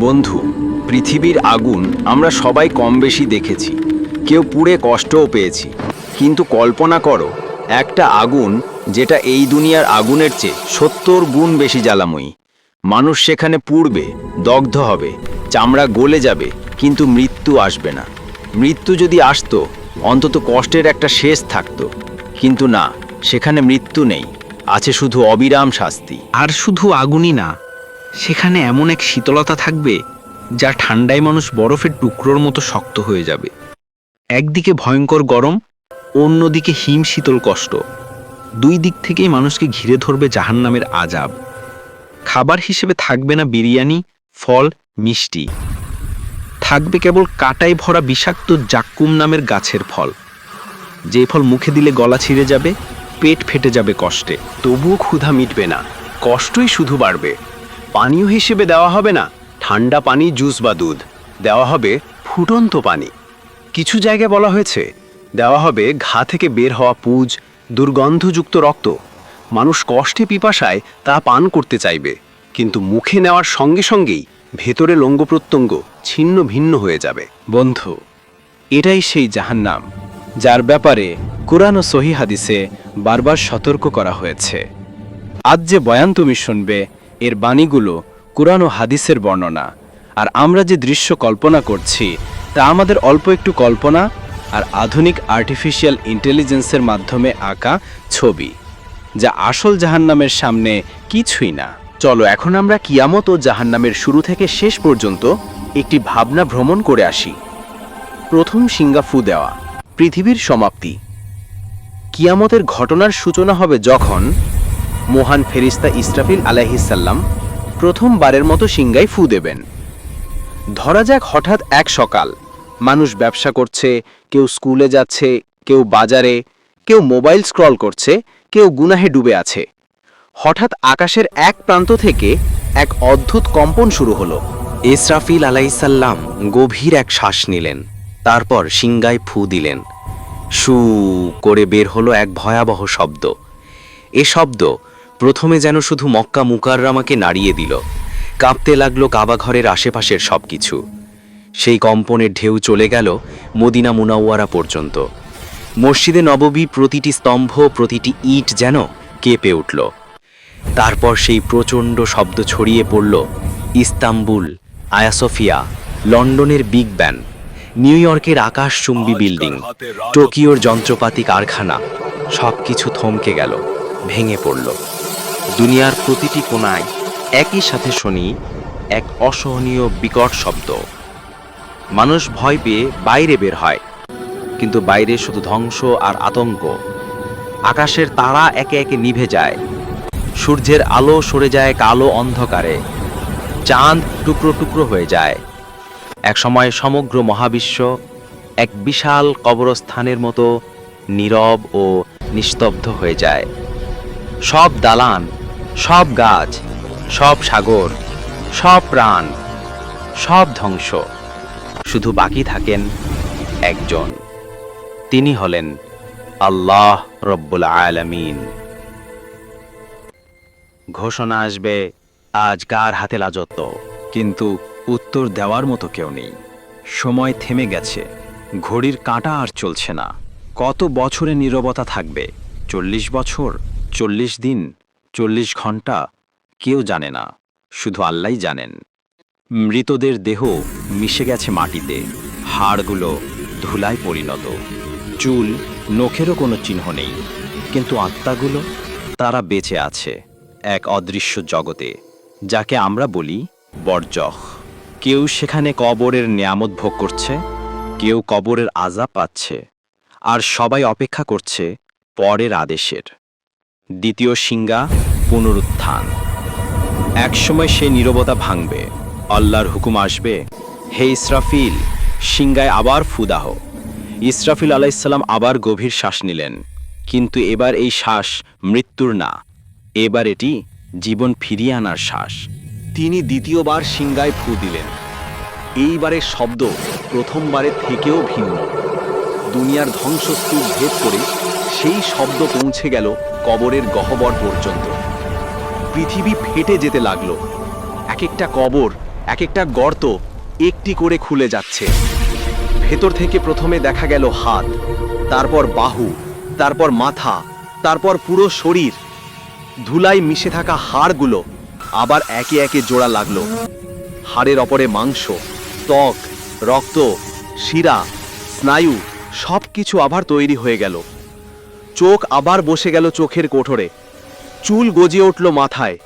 বন্ধু, পৃথিবীর আগুন আমরা সবাই কম বেশি দেখেছি। কেউ পুড়ে কষ্টও পেয়েছি। কিন্তু কল্পনা করো, একটা আগুন যেটা এই দুনিয়ার আগুনের চেয়ে সত্তর গুণ বেশি জ্বালাময়ী। মানুষ সেখানে পুড়বে, দগ্ধ হবে, চামড়া গলে যাবে, কিন্তু মৃত্যু আসবে না। মৃত্যু যদি আসতো, অন্তত কষ্টের একটা শেষ থাকতো। কিন্তু না, সেখানে মৃত্যু নেই, আছে শুধু অবিরাম শাস্তি। আর শুধু আগুনই না সেখানে এমন এক শীতলতা থাকবে যা ঠান্ডায় মানুষ বরফের টুকরোর মতো শক্ত হয়ে যাবে। একদিকে ভয়ঙ্কর গরম, অন্যদিকে হিম শীতল কষ্ট। দুই দিক থেকেই মানুষকে ঘিরে ধরবে জাহান্নামের আজাব খাবার হিসেবে থাকবে না বিরিয়ানি, ফল, মিষ্টি। থাকবে কেবল কাটায় ভরা বিষাক্ত জাক্কুম নামের গাছের ফল। যে ফল মুখে দিলে গলা ছিঁড়ে যাবে, পেট ফেটে যাবে কষ্টে। তবুও ক্ষুধা মিটবে না, কষ্টই শুধু বাড়বে। পানীয় হিসেবে দেওয়া হবে না, ঠান্ডা পানি, জুস বা দুধ। দেওয়া হবে ফুটন্ত পানি। কিছু জায়গায় বলা হয়েছে, দেওয়া হবে ঘা থেকে বের হওয়া পুজ, দুর্গন্ধযুক্ত রক্ত। মানুষ কষ্টে পিপাসায় তা পান করতে চাইবে, কিন্তু মুখে নেওয়ার সঙ্গে সঙ্গেই ভেতরে লঙ্গ প্রত্যঙ্গ ছিন্ন ভিন্ন হয়ে যাবে। বন্ধু, এটাই সেই জাহান্নাম, যার ব্যাপারে কোরআন ও সহি হাদিসে বারবার সতর্ক করা হয়েছে। আজ যে বয়ান তুমি শুনবে এর বাণীগুলো কোরআন ও হাদিসের বর্ণনা। আর আমরা যে দৃশ্য কল্পনা করছি, তা আমাদের অল্প একটু কল্পনা আর আধুনিক আর্টিফিশিয়াল ইন্টেলিজেন্সের মাধ্যমে আঁকা ছবি, যা আসল জাহান্নামের সামনে কিছুই না। চলো, এখন আমরা কিয়ামত ও জাহান্নামের শুরু থেকে শেষ পর্যন্ত একটি ভাবনা ভ্রমণ করে আসি। প্রথম সিঙ্গাফু দেওয়া, পৃথিবীর সমাপ্তি। কিয়ামতের ঘটনার সূচনা হবে যখন মহান ফেরিস্তা ইসরাফিল আলাইহিসাল্লাম প্রথমবারের মতো সিঙ্গাই ফু দেবেন। ধরা যাক হঠাৎ এক সকাল, মানুষ ব্যবসা করছে, কেউ স্কুলে যাচ্ছে, কেউ বাজারে, কেউ মোবাইল স্ক্রল করছে, কেউ গুনাহে ডুবে আছে। হঠাৎ আকাশের এক প্রান্ত থেকে এক অদ্ভুত কম্পন শুরু হলো। ইসরাফিল আলাইসাল্লাম গভীর এক শ্বাস নিলেন, তারপর সিংগায় ফু দিলেন। সু করে বের হলো এক ভয়াবহ শব্দ। এ শব্দ প্রথমে যেন শুধু মক্কা মুকাররামাকে নাড়িয়ে দিল। কাঁপতে লাগল কাবাঘরের আশেপাশের সবকিছু। সেই কম্পনের ঢেউ চলে গেল মদিনা মুনাওয়ারা পর্যন্ত। মসজিদে নববী প্রতিটি স্তম্ভ প্রতিটি ইট যেন কেঁপে উঠল। তারপর সেই প্রচণ্ড শব্দ ছড়িয়ে পড়ল ইস্তাম্বুল আয়াসোফিয়া লন্ডনের বিগ ব্যান নিউ ইয়র্কের আকাশচুম্বী বিল্ডিং টোকিওর যন্ত্রপাতি কারখানা সব কিছু থমকে গেল ভেঙে পড়ল। দুনিয়ার প্রতিটি কোনায় একই সাথে শুনি, এক অসহনীয় বিকট শব্দ। মানুষ ভয় পেয়ে বাইরে বের হয়, কিন্তু বাইরে শুধু ধ্বংস আর আতঙ্ক। আকাশের তারা একে একে নিভে যায়, সূর্যের আলো সরে যায় কালো অন্ধকারে, চাঁদ টুকরো টুকরো হয়ে যায়। এক সময় সমগ্র মহাবিশ্ব এক বিশাল কবরস্থানের মতো নীরব ও নিস্তব্ধ হয়ে যায়। সব দালান সব গাছ, সব সাগর, সব প্রাণ, সব ধ্বংস। শুধু বাকি থাকেন একজন। তিনি হলেন আল্লাহ রব্বুল আলামিন। ঘোষণা আসবে, আজ কার হাতে রাজত্ব? কিন্তু উত্তর দেওয়ার মতো কেউ নেই। সময় থেমে গেছে, ঘড়ির কাঁটা আর চলছে না। কত বছরে নীরবতা থাকবে? চল্লিশ বছর, চল্লিশ দিন? চল্লিশ ঘণ্টা কেউ জানে না, শুধু আল্লাহ জানেন। মৃতদের দেহ মিশে গেছে মাটিতে, হাড়গুলো ধুলায় পরিণত। চুল, নখেরও কোনো চিহ্ন নেই, কিন্তু আত্মাগুলো তারা বেঁচে আছে এক অদৃশ্য জগতে, যাকে আমরা বলি বরজখ কেউ সেখানে কবরের নিয়ামত ভোগ করছে, কেউ কবরের আজাব পাচ্ছে, আর সবাই অপেক্ষা করছে পরের আদেশের। দ্বিতীয় সিঙ্গা পুনরুত্থান। একসময় সে নীরবতা ভাঙবে, আল্লাহর হুকুম আসবে, হে ইসরাফিল সিঙ্গায় আবার ফুদাহ ইসরাফিল আলাইসাল্লাম আবার গভীর শ্বাস নিলেন, কিন্তু এবার এই শ্বাস মৃত্যুর না, এবার এটি জীবন ফিরিয়ে আনার শ্বাস। তিনি দ্বিতীয়বার সিংগায় ফু দিলেন। এইবারের শব্দ প্রথমবারের থেকেও ভিন্ন। দুনিয়ার ধ্বংসস্তূপ ভেদ করে সেই শব্দ পৌঁছে গেল কবরের গহ্বর পর্যন্ত। পৃথিবী ফেটে যেতে লাগল। এক একটা কবর, এক একটা গর্ত একটি করে খুলে যাচ্ছে। ভেতর থেকে প্রথমে দেখা গেল হাত, তারপর বাহু, তারপর মাথা, তারপর পুরো শরীর। ধুলাই মিশে থাকা হাড়গুলো আবার একে একে জোড়া লাগল। হাড়ের অপরে মাংস, ত্বক, রক্ত, শিরা, স্নায়ু সব কিছু আবার তৈরি হয়ে গেল। চোখ আবার বসে গেল চোখের কোঠরে। চুল গজিয়ে উঠল মাথায়।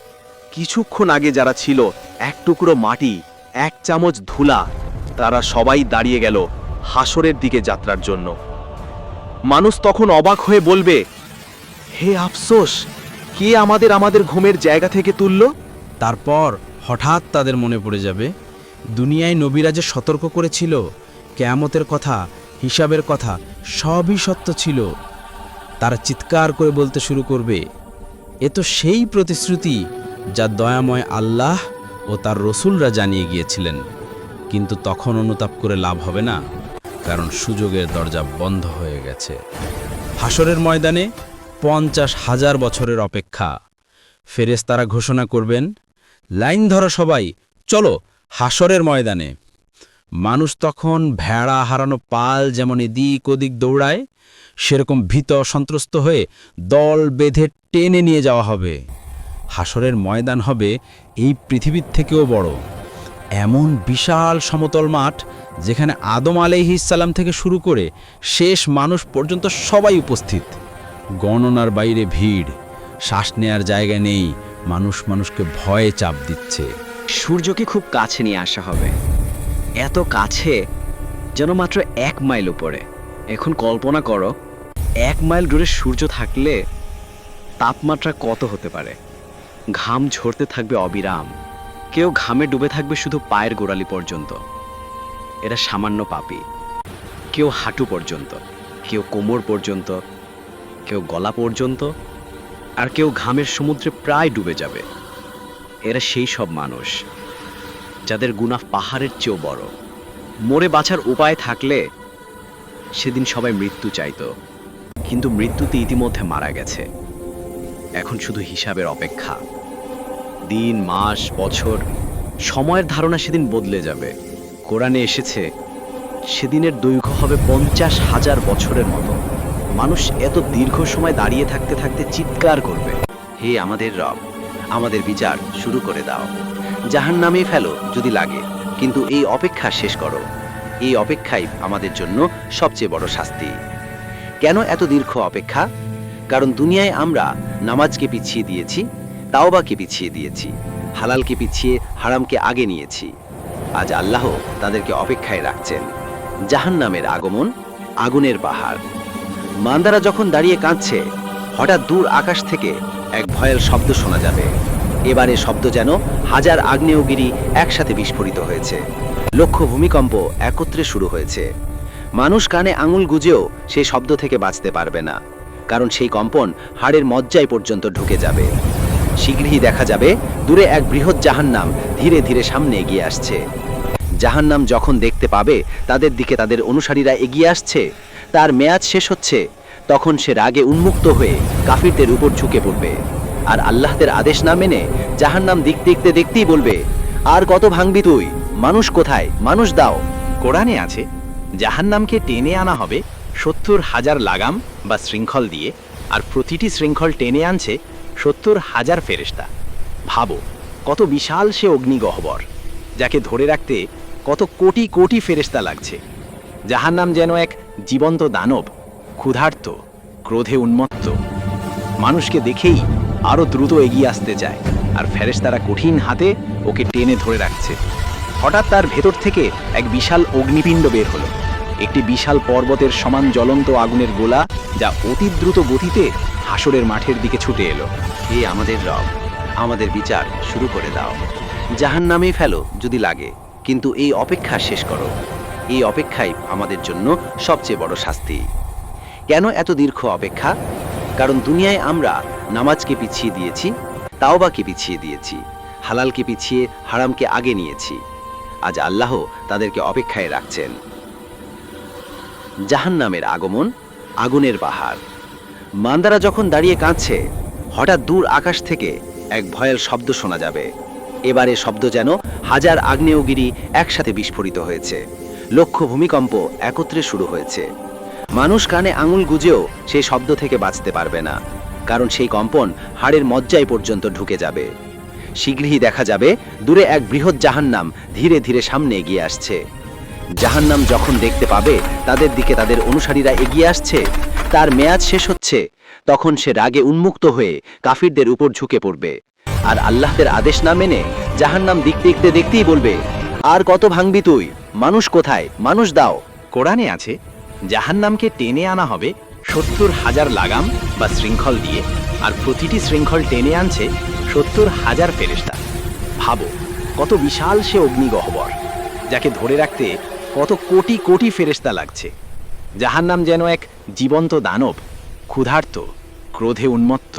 কিছুক্ষণ আগে যারা ছিল, এক টুকরো মাটি, এক চামচ ধুলা, তারা সবাই দাঁড়িয়ে গেল হাসরের দিকে যাত্রার জন্য। মানুষ তখন অবাক হয়ে বলবে, হে আফসোস, কে আমাদের আমাদের ঘুমের জায়গা থেকে তুলল? তারপর হঠাৎ তাদের মনে পড়ে যাবে, দুনিয়ায় নবীরা যে সতর্ক করেছিল, কেয়ামতের কথা, হিসাবের কথা, সবই সত্য ছিল। তারা চিৎকার করে বলতে শুরু করবে, এ তো সেই প্রতিশ্রুতি যা দয়াময় আল্লাহ ও তার রসুলরা জানিয়ে গিয়েছিলেন। কিন্তু তখন অনুতাপ করে লাভ হবে না, কারণ সুযোগের দরজা বন্ধ হয়ে গেছে। হাসরের ময়দানে পঞ্চাশ হাজার বছরের অপেক্ষা। ফেরেশতারা ঘোষণা করবেন, লাইন ধরো সবাই, চলো হাসরের ময়দানে। মানুষ তখন ভেড়া হারানো পাল যেমন এদিক ওদিক দৌড়ায়, সেরকম ভীত সন্ত্রস্ত হয়ে দল বেঁধে টেনে নিয়ে যাওয়া হবে। হাসরের ময়দান হবে এই পৃথিবীর থেকেও বড়। এমন বিশাল সমতল মাঠ যেখানে আদম আলাইহিসাল্লাম থেকে শুরু করে শেষ মানুষ পর্যন্ত সবাই উপস্থিত। গণনার বাইরে ভিড়, শ্বাস নেয়ার জায়গা নেই, মানুষ মানুষকে ভয়ে চাপ দিচ্ছে। সূর্যকে খুব কাছে নিয়ে আসা হবে। এত কাছে, যেন মাত্র এক মাইল উপরে। এখন কল্পনা করো, এক মাইল দূরে সূর্য থাকলে তাপমাত্রা কত হতে পারে? ঘাম ঝরতে থাকবে অবিরাম। কেউ ঘামে ডুবে থাকবে শুধু পায়ের গোড়ালি পর্যন্ত। এরা সামান্য পাপি। কেউ হাঁটু পর্যন্ত, কেউ কোমর পর্যন্ত, কেউ গলা পর্যন্ত, আর কেউ ঘামের সমুদ্রে প্রায় ডুবে যাবে। এরা সেই সব মানুষ। যাদের গুনাহ পাহাড়ের চেয়েও বড়। মরে বাঁচার উপায় থাকলে সেদিন সবাই মৃত্যু চাইতো। কিন্তু মৃত্যুতে ইতিমধ্যে মারা গেছে। এখন শুধু হিসাবের অপেক্ষা। দিন, মাস, বছর, সময়ের ধারণা সেদিন বদলে যাবে। কোরআনে এসেছে, সেদিনের দৈর্ঘ্য হবে পঞ্চাশ হাজার বছরের মতো। মানুষ এত দীর্ঘ সময় দাঁড়িয়ে থাকতে থাকতে চিৎকার করবে। হে আমাদের রব, আমাদের বিচার শুরু করে দাও। জাহান নামে ফেলো যদি লাগে। কিন্তু এই অপেক্ষা শেষ করো। এই অপেক্ষাই আমাদের জন্য সবচেয়ে বড় শাস্তি। কেন এত দীর্ঘ অপেক্ষা? কারণ দুনিয়ায় আমরা নামাজকে পিছিয়ে দিয়েছি, তাওবাকে পিছিয়ে দিয়েছি, হালালকে পিছিয়ে, হারামকে আগে নিয়েছি। আজ আল্লাহ তাদেরকে অপেক্ষায় রাখছেন। জাহান নামের আগমন আগুনের পাহাড়। মান্দারা যখন দাঁড়িয়ে কাঁদছে, হঠাৎ দূর আকাশ থেকে এক ভয়ের শব্দ শোনা যাবে। এবারে শব্দ যেন হাজার আগ্নেয়গিরি একসাথে বিস্ফোরিত হয়েছে। লক্ষ ভূমিকম্প একত্রে শুরু হয়েছে। মানুষ কানে আঙুল গুজেও সেই শব্দ থেকে বাঁচতে পারবে না, কারণ সেই কম্পন হাড়ের মজ্জায় পর্যন্ত ঢুকে যাবে। শীঘ্রই দেখা যাবে, দূরে এক বৃহৎ জাহান্নাম ধীরে ধীরে সামনে এগিয়ে আসছে। জাহান্নাম যখন দেখতে পাবে, তাদের দিকে তাদের অনুসারীরা এগিয়ে আসছে, তার মেয়াদ শেষ হচ্ছে, তখন সে রাগে উন্মুক্ত হয়ে কাফিরদের উপর ঝুঁকে পড়বে। আর আল্লাহদের আদেশ না মেনে জাহান্নাম দিক দেখতে দেখতেই বলবে, আর কত ভাঙবি তুই? মানুষ কোথায়? মানুষ দাও। কোরআনে আছে, জাহান্নামকে টেনে আনা হবে সত্তর হাজার লাগাম বা শৃঙ্খল দিয়ে, আর প্রতিটি শৃঙ্খল টেনে আনছে সত্তর হাজার ফেরেশতা। ভাবো, কত বিশাল সে অগ্নিগহ্বর, যাকে ধরে রাখতে কত কোটি কোটি ফেরেশতা লাগছে। জাহান্নাম যেন এক জীবন্ত দানব, ক্ষুধার্ত, ক্রোধে উন্মত্ত। মানুষকে দেখেই আরও দ্রুত এগিয়ে আসতে চায়, আর ফেরেশতারা কঠিন হাতে ওকে টেনে ধরে রাখছে। হঠাৎ তার ভেতর থেকে এক বিশাল অগ্নিপিণ্ড বের হলো। একটি বিশাল পর্বতের সমান জ্বলন্ত আগুনের গোলা যা অতি দ্রুত গতিতে হাসরের মাঠের দিকে ছুটে এলো। হে আমাদের রব, আমাদের বিচার শুরু করে দাও। জাহান নামেই ফেলো যদি লাগে, কিন্তু এই অপেক্ষা শেষ করো। এই অপেক্ষাই আমাদের জন্য সবচেয়ে বড় শাস্তি। কেন এত দীর্ঘ অপেক্ষা? কারণ দুনিয়ায় আমরা নামাজকে পিছিয়ে দিয়েছি, তাওবাকে পিছিয়ে দিয়েছি, হালালকে পিছিয়ে, হারামকে আগে নিয়েছি। আজ আল্লাহ তাদেরকে অপেক্ষায় রাখছেন। জাহান্নামের আগমন, আগুনের পাহাড়। মান্দারা যখন দাঁড়িয়ে কাঁদছে, হঠাৎ দূর আকাশ থেকে এক ভয়ের শব্দ শোনা যাবে। এবারে শব্দ যেন হাজার আগ্নেয়গিরি একসাথে বিস্ফোরিত হয়েছে। লক্ষ ভূমিকম্প একত্রে শুরু হয়েছে। মানুষ কানে আঙুল গুজেও সেই শব্দ থেকে বাঁচতে পারবে না, কারণ সেই কম্পন হাড়ের মজ্জায় পর্যন্ত ঢুকে যাবে। শীঘ্রই দেখা যাবে, দূরে এক বৃহৎ জাহান্নাম ধীরে ধীরে সামনে এগিয়ে আসছে। জাহান্নাম যখন দেখতে পাবে, তাদের দিকে তাদের অনুসারীরা এগিয়ে আসছে, তার মেয়াদ শেষ হচ্ছে, তখন সে রাগে উন্মুক্ত হয়ে কাফিরদের উপর ঝুঁকে পড়বে। আর আল্লাহদের আদেশ না মেনে জাহান্নাম দিক দেখতে দেখতেই বলবে, আর কত ভাঙবি তুই? মানুষ কোথায়? মানুষ দাও। কোরআনে আছে জাহান্নামকে টেনে আনা হবে সত্তর হাজার লাগাম বা শৃঙ্খল দিয়ে। আর প্রতিটি শৃঙ্খল টেনে আনছে সত্তর হাজার ফেরেশতা। ভাবো, কত বিশাল সে অগ্নিগহ্বর, যাকে ধরে রাখতে কত কোটি কোটি ফেরেশতা লাগছে। জাহান্নাম যেন এক জীবন্ত দানব, ক্ষুধার্ত, ক্রোধে উন্মত্ত।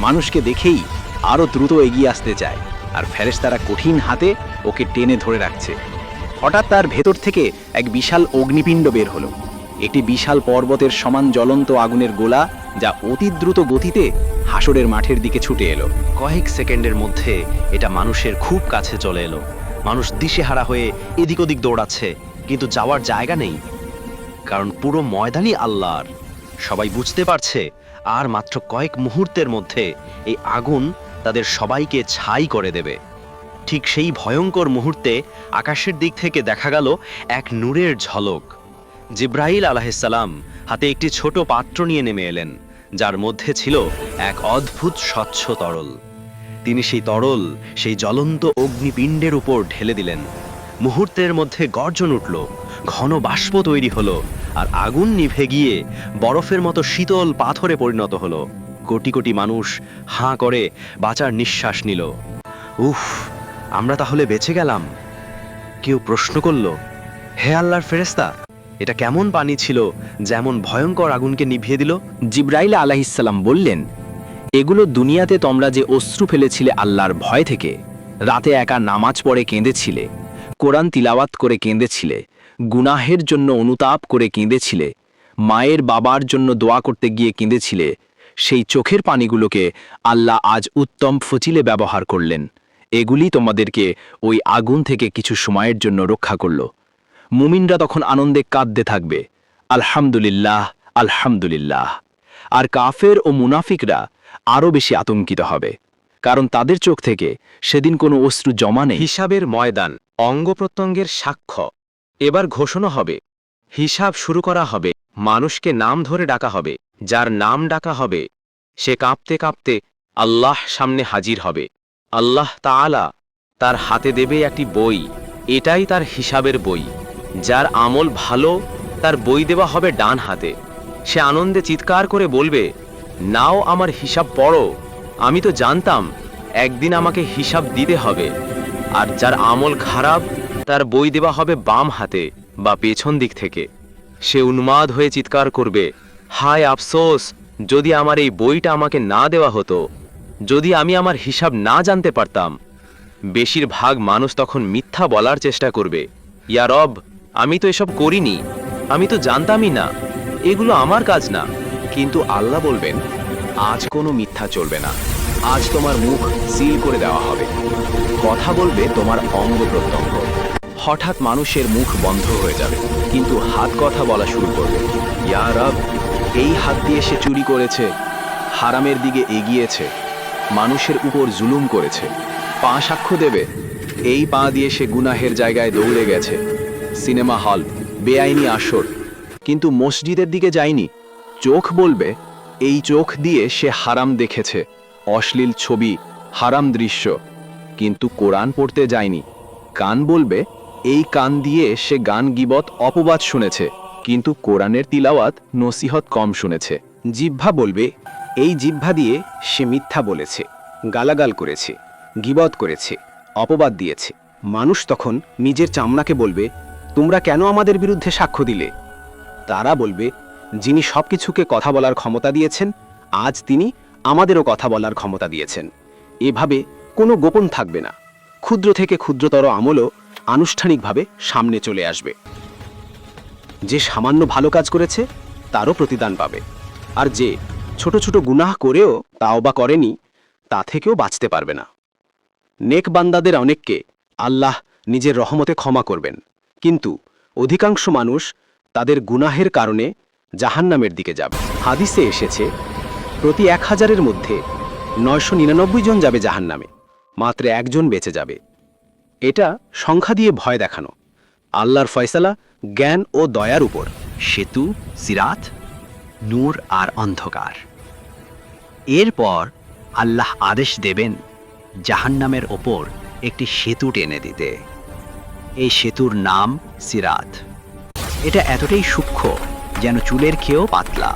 মানুষকে দেখেই আরও দ্রুত এগিয়ে আসতে চায়, আর ফেরেশতারা কঠিন হাতে ওকে টেনে ধরে রাখছে। হঠাৎ তার ভেতর থেকে এক বিশাল অগ্নিপিণ্ড বের হলো। একটি বিশাল পর্বতের সমান জ্বলন্ত আগুনের গোলা যা অতি দ্রুত গতিতে হাসরের মাঠের দিকে ছুটে এলো। কয়েক সেকেন্ডের মধ্যে এটা মানুষের খুব কাছে চলে এলো। মানুষ দিশেহারা হয়ে এদিক ওদিক দৌড়াচ্ছে, কিন্তু যাওয়ার জায়গা নেই, কারণ পুরো ময়দানই আল্লাহর। সবাই বুঝতে পারছে, আর মাত্র কয়েক মুহূর্তের মধ্যে এই আগুন তাদের সবাইকে ছাই করে দেবে। ঠিক সেই ভয়ঙ্কর মুহূর্তে আকাশের দিক থেকে দেখা গেল এক নূরের ঝলক। জিব্রাহিল আলাহিসাল্লাম হাতে একটি ছোট পাত্র নিয়ে নেমে এলেন, যার মধ্যে ছিল এক অদ্ভুত স্বচ্ছ তরল। তিনি সেই তরল, সেই জ্বলন্ত অগ্নিপিণ্ডের উপর ঢেলে দিলেন। মুহূর্তের মধ্যে গর্জন উঠল, ঘন বাষ্প তৈরি হলো, আর আগুন নিভে গিয়ে বরফের মতো শীতল পাথরে পরিণত হলো। কোটি কোটি মানুষ হাঁ করে বাঁচার নিঃশ্বাস নিল। উফ আমরা তাহলে বেঁচে গেলাম। কেউ প্রশ্ন করল, হে আল্লাহর ফেরেস্তা এটা কেমন পানি ছিল যেমন ভয়ঙ্কর আগুনকে নিভিয়ে দিল? জিব্রাইল আলাহিসাল্লাম বললেন, এগুলো দুনিয়াতে তোমরা যে অশ্রু ফেলেছিলে আল্লাহর ভয় থেকে, রাতে একা নামাজ পড়ে কেঁদেছিলে, কোরআন তিলাওয়াত করে কেঁদেছিলে, গুনাহের জন্য অনুতাপ করে কেঁদেছিলে, মায়ের বাবার জন্য দোয়া করতে গিয়ে কেঁদেছিলে, সেই চোখের পানিগুলোকে আল্লাহ আজ উত্তম ফচিলে ব্যবহার করলেন। এগুলি তোমাদেরকে ওই আগুন থেকে কিছু সময়ের জন্য রক্ষা করল। মুমিনরা তখন আনন্দে কাঁদতে থাকবে। আলহামদুলিল্লাহ আলহামদুলিল্লাহ। আর কাফের ও মুনাফিকরা আরও বেশি আতঙ্কিত হবে। কারণ তাদের চোখ থেকে সেদিন কোনো অশ্রু জমা নেই। হিসাবের ময়দান, অঙ্গ প্রত্যঙ্গের সাক্ষ্য। এবার ঘোষণা হবে। হিসাব শুরু করা হবে। মানুষকে নাম ধরে ডাকা হবে। যার নাম ডাকা হবে, সে কাঁপতে কাঁপতে আল্লাহ সামনে হাজির হবে। আল্লাহ তাআলা তার হাতে দেবে একটি বই। এটাই তার হিসাবের বই। যার আমল ভালো, তার বই দেওয়া হবে ডান হাতে। সে আনন্দে চিৎকার করে বলবে, নাও আমার হিসাব পড়ো। আমি তো জানতাম, একদিন আমাকে হিসাব দিতে হবে। আর যার আমল খারাপ, তার বই দেওয়া হবে বাম হাতে বা পেছন দিক থেকে। সে উন্মাদ হয়ে চিৎকার করবে, হায় আফসোস, যদি আমার এই বইটা আমাকে না দেওয়া হতো যদি আমি আমার হিসাব না জানতে পারতাম, বেশিরভাগ মানুষ তখন মিথ্যা বলার চেষ্টা করবে। ইয়া রব, আমি তো এসব করিনি, আমি তো জানতামই না, এগুলো আমার কাজ না। কিন্তু আল্লাহ বলবেন, আজ কোনো মিথ্যা চলবে না, আজ তোমার মুখ সিল করে দেওয়া হবে। কথা বলবে তোমার অঙ্গ প্রত্যঙ্গ। হঠাৎ মানুষের মুখ বন্ধ হয়ে যাবে, কিন্তু হাত কথা বলা শুরু করবে। ইয়া রব, এই হাত দিয়ে সে চুরি করেছে, হারামের দিকে এগিয়েছে। মানুষের উপর জুলুম করেছে। পা সাক্ষ্য দেবে। এই পা দিয়ে সে গুনাহের জায়গায় দৌড়ে গেছে। সিনেমা হল, বেআইনি আসর। কিন্তু মসজিদের দিকে যায়নি। চোখ বলবে, এই চোখ দিয়ে সে হারাম দেখেছে। অশ্লীল ছবি, হারাম দৃশ্য। কিন্তু কোরআন পড়তে যায়নি। কান বলবে, এই কান দিয়ে সে গান গিবত অপবাদ শুনেছে। কিন্তু কোরআনের তিলাওয়াত নসিহত কম শুনেছে। জিহ্বা বলবে এই জিহ্বা দিয়ে সে মিথ্যা বলেছে, গালাগাল করেছে, গিবত করেছে, অপবাদ দিয়েছে। মানুষ তখন নিজের চামড়াকে বলবে, তোমরা কেন আমাদের বিরুদ্ধে সাক্ষ্য দিলে? তারা বলবে, যিনি সবকিছুকে কথা বলার ক্ষমতা দিয়েছেন, আজ তিনি আমাদেরও কথা বলার ক্ষমতা দিয়েছেন। এভাবে কোনো গোপন থাকবে না। ক্ষুদ্র থেকে ক্ষুদ্রতর আমলও আনুষ্ঠানিকভাবে সামনে চলে আসবে। যে সামান্য ভালো কাজ করেছে, তারও প্রতিদান পাবে। আর যে ছোট ছোট গুনাহ করেও তাও বা করেনি, তা থেকেও বাঁচতে পারবে না। নেক বান্দাদের অনেককে আল্লাহ নিজের রহমতে ক্ষমা করবেন, কিন্তু অধিকাংশ মানুষ তাদের গুনাহের কারণে জাহান্নামের দিকে যাবে। হাদিসে এসেছে, প্রতি এক হাজারের মধ্যে নয়শো নিরানব্বই জন যাবে জাহান্নামে, মাত্র একজন বেঁচে যাবে। এটা সংখ্যা দিয়ে ভয় দেখানো। আল্লাহর ফয়সালা জ্ঞান ও দয়ার উপর। সেতু, সিরাত নূর আর অন্ধকার। এরপর আল্লাহ আদেশ দেবেন জাহান্নামের ওপর একটি সেতু টেনে দিতে। এই সেতুর নাম সিরাত। এটা এতটাই সূক্ষ্ম যেন চুলের খেয়েও পাতলা,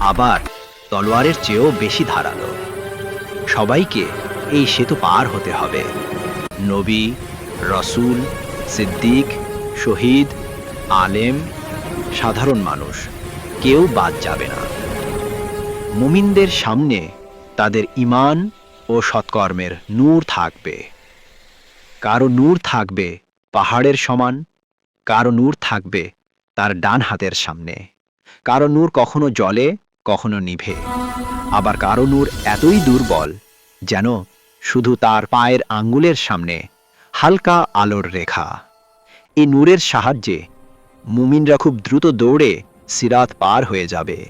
আবার তলোয়ারের চেয়েও বেশি ধারালো। সবাইকে এই সেতু পার হতে হবে। নবী, রসুল, সিদ্দিক, শহীদ, আলেম, সাধারণ মানুষ। কেউ বাদ যাবে না। মুমিনদের সামনে তাদের ইমান ও সৎকর্মের নূর থাকবে। কারও নূর থাকবে পাহাড়ের সমান, কারও নূর থাকবে তার ডান হাতের সামনে। কারও নূর কখনো জলে, কখনো নিভে। আবার কারও নূর এতই দুর্বল যেন শুধু তার পায়ের আঙ্গুলের সামনে হালকা আলোর রেখা। এই নূরের সাহায্যে মুমিনরা খুব দ্রুত দৌড়ে সিরাত পার হয়ে যাবে।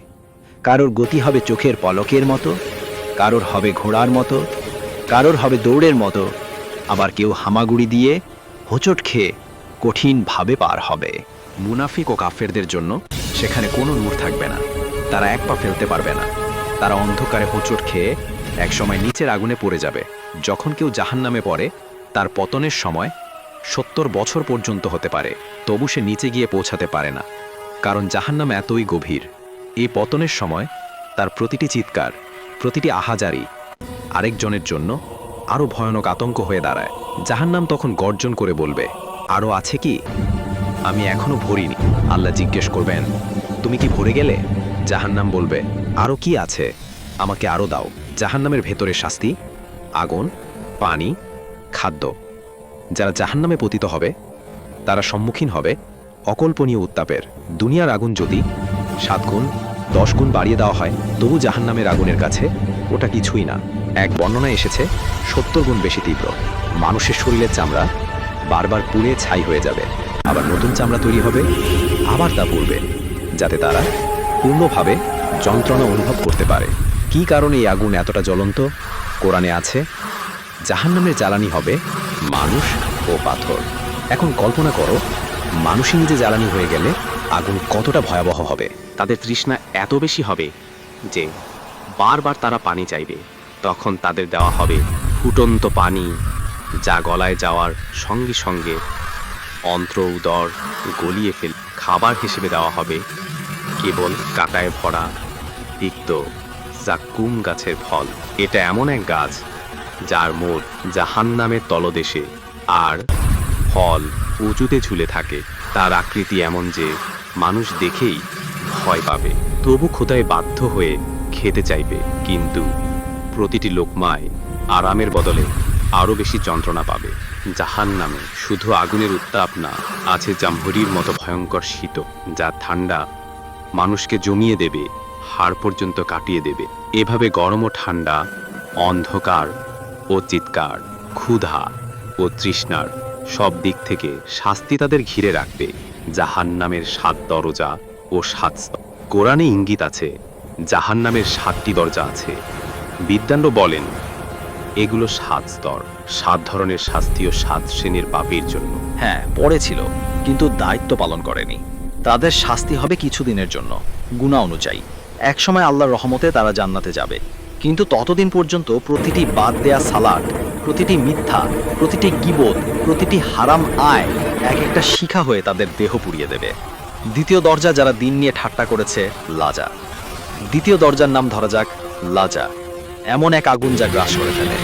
কারোর গতি হবে চোখের পলকের মতো, কারোর হবে ঘোড়ার মতো, কারোর হবে দৌড়ের মতো। আবার কেউ হামাগুড়ি দিয়ে হোঁচট খেয়ে কঠিনভাবে পার হবে। মুনাফিক ও কাফেরদের জন্য সেখানে কোনো নূর থাকবে না। তারা এক পা ফেলতে পারবে না। তারা অন্ধকারে হোঁচট খেয়ে একসময় নিচের আগুনে পড়ে যাবে। যখন কেউ জাহান্নামে পড়ে, তার পতনের সময় সত্তর বছর পর্যন্ত হতে পারে। তবু সে নিচে গিয়ে পৌঁছাতে পারে না। কারণ জাহান্নাম এতই গভীর। এই পতনের সময় তার প্রতিটি চিৎকার, প্রতিটি আহাজারি আরেকজনের জন্য আরও ভয়ানক আতঙ্ক হয়ে দাঁড়ায়। জাহান্নাম তখন গর্জন করে বলবে আরও আছে কি? আমি এখনও ভরিনি। আল্লাহ জিজ্ঞেস করবেন, তুমি কি ভরে গেলে? জাহান্নাম বলবে আরও কি আছে? আমাকে আরও দাও। জাহান্নামের ভেতরে শাস্তি, আগুন, পানি, খাদ্য। যারা জাহান্নামে পতিত হবে, তারা সম্মুখীন হবে অকল্পনীয় উত্তাপের। দুনিয়ার আগুন যদি সাত গুণ, দশ গুণ বাড়িয়ে দেওয়া হয়, তবু জাহান্নামের আগুনের কাছে ওটা কিছুই না। এক বর্ণনায় এসেছে, সত্তর গুণ বেশি তীব্র। মানুষের শরীরের চামড়া বারবার পুড়ে ছাই হয়ে যাবে। আবার নতুন চামড়া তৈরি হবে, আবার তা পুড়বে, যাতে তারা পূর্ণভাবে যন্ত্রণা অনুভব করতে পারে। কি কারণে এই আগুন এতটা জ্বলন্ত? কোরআনে আছে, জাহান্নামের জ্বালানি হবে মানুষ ও পাথর। এখন কল্পনা করো মানুষই নিজে জ্বালানি হয়ে গেলে আগুন কতটা ভয়াবহ হবে? তাদের তৃষ্ণা এত বেশি হবে যে বারবার তারা পানি চাইবে। তখন তাদের দেওয়া হবে ফুটন্ত পানি যা গলায় যাওয়ার সঙ্গে সঙ্গে অন্ত্র, উদর গলিয়ে ফেল খাবার হিসেবে দেওয়া হবে কেবল কাটায় ভরা তিক্ত জাক্কুম গাছের ফল। এটা এমন এক গাছ যার মোট জাহান্নামের তলদেশে আর ফল উঁচুতে ঝুলে থাকে। তার আকৃতি এমন যে মানুষ দেখেই ভয় পাবে। তবু খোদায় বাধ্য হয়ে খেতে চাইবে, কিন্তু প্রতিটি লোকমায় আরামের বদলে আরও বেশি যন্ত্রণা পাবে। জাহান নামে শুধু আগুনের উত্তাপ না, আছে জাম্ভরির মতো ভয়ঙ্কর শীত, যা ঠান্ডা মানুষকে জমিয়ে দেবে, হাড় পর্যন্ত কাটিয়ে দেবে। এভাবে গরম ও ঠান্ডা, অন্ধকার ও চিৎকার, ক্ষুধা ও তৃষ্ণার সব দিক থেকে শাস্তি তাদের ঘিরে রাখবে, জাহান্নামের সাত দরজা ও সাত কোরআনে ইঙ্গিত আছে, জাহান্নামের সাতটি দরজা আছে। বিদ্যান্ড বলেন, এগুলো সাত স্তর, সাত ধরনের শাস্তি ও সাত শ্রেণির পাপের জন্য। হ্যাঁ পড়েছিল কিন্তু দায়িত্ব পালন করেনি। তাদের শাস্তি হবে কিছুদিনের জন্য, গুণা অনুযায়ী। একসময় আল্লাহর রহমতে তারা জান্নাতে যাবে। কিন্তু ততদিন পর্যন্ত প্রতিটি বাদ দেয়া সালাট প্রতিটি মিথ্যা, প্রতিটি গিবত, প্রতিটি হারাম আয় এক একটা শিখা হয়ে তাদের দেহ পুড়িয়ে দেবে। দ্বিতীয় দরজা যারা দিন নিয়ে ঠাট্টা করেছে, লাজা। দ্বিতীয় দরজার নাম ধরা যাক, লাজা। এমন এক আগুন যা গ্রাস করে ফেলে।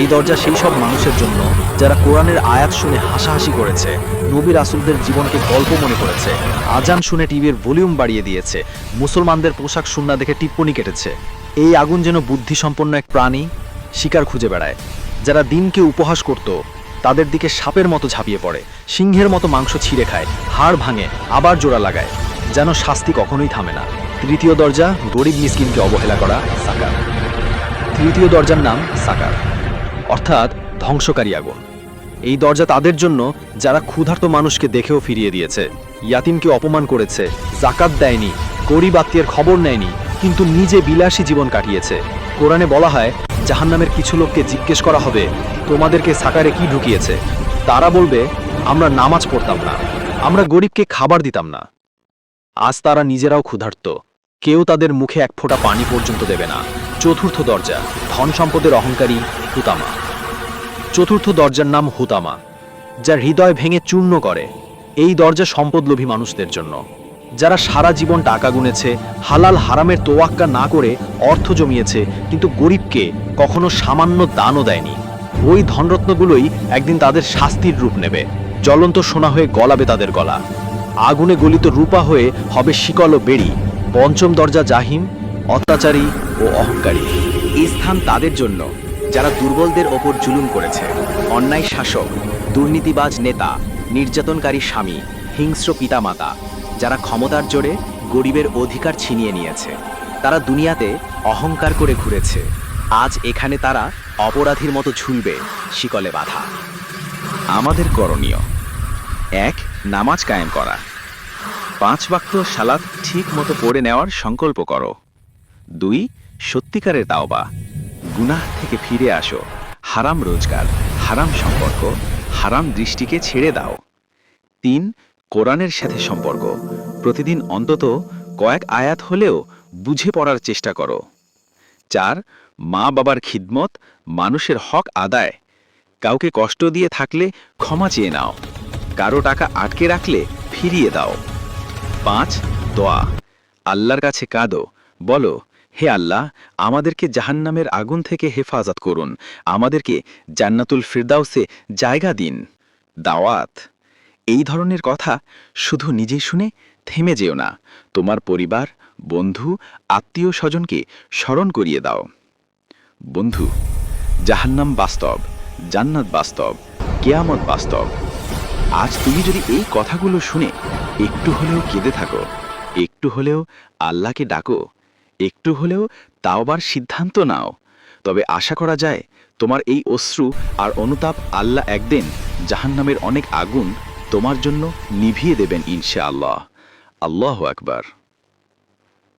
এই দরজা সেই সব মানুষের জন্য যারা কোরআনের আয়াত শুনে হাসাহাসি করেছে, নবী রাসুলদের জীবনকে গল্প মনে করেছে, আজান শুনে টিভির ভলিউম বাড়িয়ে দিয়েছে, মুসলমানদের পোশাক সুন্না দেখে টিপ্পনি কেটেছে। এই আগুন যেন বুদ্ধিসম্পন্ন এক প্রাণী, শিকার খুঁজে বেড়ায়। যারা দিনকে উপহাস করত, তাদের দিকে সাপের মতো ঝাঁপিয়ে পড়ে, সিংহের মতো মাংস ছিঁড়ে খায়, হাড় ভাঙে, আবার জোড়া লাগায়। যেন শাস্তি কখনোই থামে না। তৃতীয় দরজা, গরিব মিসকিনকে অবহেলা করা, সাকার। তৃতীয় দরজার নাম সাকার। অর্থাৎ ধ্বংসকারী আগুন। এই দরজা তাদের জন্য, যারা ক্ষুধার্ত মানুষকে দেখেও ফিরিয়ে দিয়েছে। ইয়াতিমকে অপমান করেছে, জাকাত দেয়নি, গরিব আত্মীয়ের খবর নেয়নি, কিন্তু নিজে বিলাসী জীবন কাটিয়েছে। কোরআনে বলা হয়, জাহান্নামের কিছু লোককে জিজ্ঞেস করা হবে, তোমাদেরকে সাকারে কি ঢুকিয়েছে? তারা বলবে, আমরা নামাজ পড়তাম না, আমরা গরিবকে খাবার দিতাম না। আজ তারা নিজেরাও ক্ষুধার্ত, কেউ তাদের মুখে এক ফোঁটা পানি পর্যন্ত দেবে না। চতুর্থ দরজা, ধন সম্পদের অহংকারী হুতামা। চতুর্থ দরজার নাম হুতামা, যা হৃদয় ভেঙে চূর্ণ করে। এই দরজা সম্পদলোভী মানুষদের জন্য। যারা সারা জীবন টাকা গুনেছে, হালাল হারামের তোয়াক্কা না করে অর্থ জমিয়েছে, কিন্তু গরিবকে কখনো সামান্য দানও দেয়নি। ওই ধনরত্নগুলোই একদিন তাদের শাস্তির রূপ নেবে। জ্বলন্ত সোনা হয়ে গলাবে তাদের গলা। আগুনে গলিত রূপা হয়ে হবে শিকল ও বেড়ি। পঞ্চম দরজা জাহিম, অত্যাচারী ও অহংকারী। এই স্থান তাদের জন্য, যারা দুর্বলদের ওপর জুলুম করেছে। অন্যায় শাসক, দুর্নীতিবাজ নেতা, নির্যাতনকারী স্বামী, হিংস্র পিতামাতা। যারা ক্ষমতার জোরে গরিবের অধিকার ছিনিয়ে নিয়েছে। তারা দুনিয়াতে অহংকার করে ঘুরেছে। আজ এখানে তারা অপরাধীর মতো ঝুলবে, শিকলে বাধা। আমাদের করণীয়, এক, নামাজ কায়েম করা। পাঁচ বাক্ত সালাদ ঠিক মতো পড়ে নেওয়ার সংকল্প করো। দুই, সত্যিকারের তাওবা। গুনাহ থেকে ফিরে আসো। হারাম রোজগার, হারাম সম্পর্ক, হারাম দৃষ্টিকে ছেড়ে দাও। তিন কোরআনের সাথে সম্পর্ক। প্রতিদিন অন্তত কয়েক আয়াত হলেও বুঝে পড়ার চেষ্টা করো। চার মা বাবার খিদমত, মানুষের হক আদায়। কাউকে কষ্ট দিয়ে থাকলে ক্ষমা চেয়ে নাও। কারও টাকা আটকে রাখলে ফিরিয়ে দাও। পাঁচ, দোয়া। আল্লাহর কাছে কাঁদো। বলো, হে আল্লাহ, আমাদেরকে জাহান্নামের আগুন থেকে হেফাজত করুন। আমাদেরকে জান্নাতুল ফিরদাউসে জায়গা দিন। দাওয়াত। এই ধরনের কথা শুধু নিজে শুনে থেমে যেও না। তোমার পরিবার, বন্ধু, আত্মীয় স্বজনকে স্মরণ করিয়ে দাও। বন্ধু, জাহান্নাম বাস্তব, জান্নাত বাস্তব, কেয়ামত বাস্তব। আজ তুমি যদি এই কথাগুলো শুনে একটু হলেও কেঁদে থাকো, একটু হলেও আল্লাহকে ডাকো, একটু হলেও তাওবার সিদ্ধান্ত নাও, তবে আশা করা যায় তোমার এই অশ্রু আর অনুতাপ আল্লাহ একদিন জাহান্নামের অনেক আগুন তোমার জন্য নিভিয়ে দেবেন ইনশা আল্লাহ আল্লাহ আকবার।